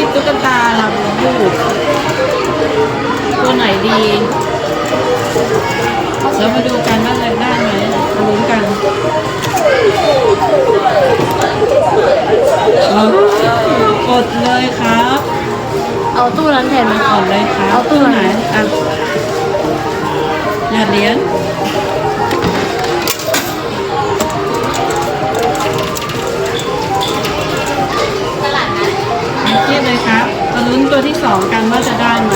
ีบตุ๊กตาลาบูบูตัวไหนดีเรามาดูกันว่าจะได้ไหมมาลุ้นกันกดเลยครับ เอาตู้นั้นแทนไหมกดเลยครับ เอาตู้ไหนอะอยาดเหรียญ ตัวที่สองกันว่าจะได้ไหม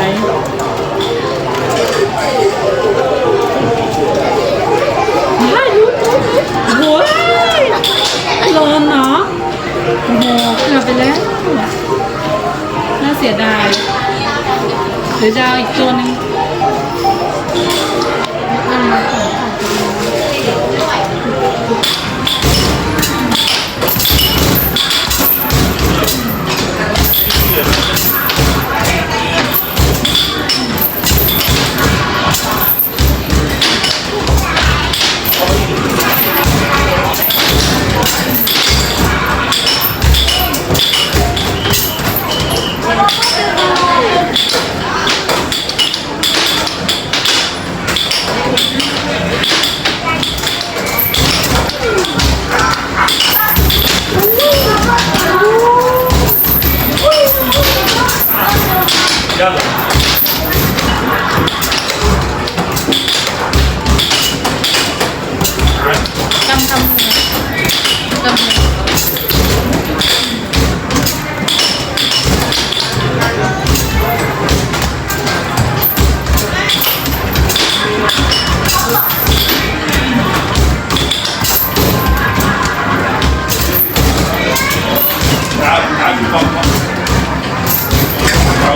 ได้ลุ้นโอ้ยโลนเนาะโอ้โหเกือบไปแล้ว น่าเสียดายหรือจะเอาอีกตัวนึง ก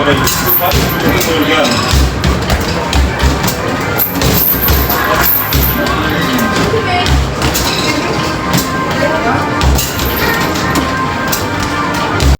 Meclisi Parti Bölümü Bölge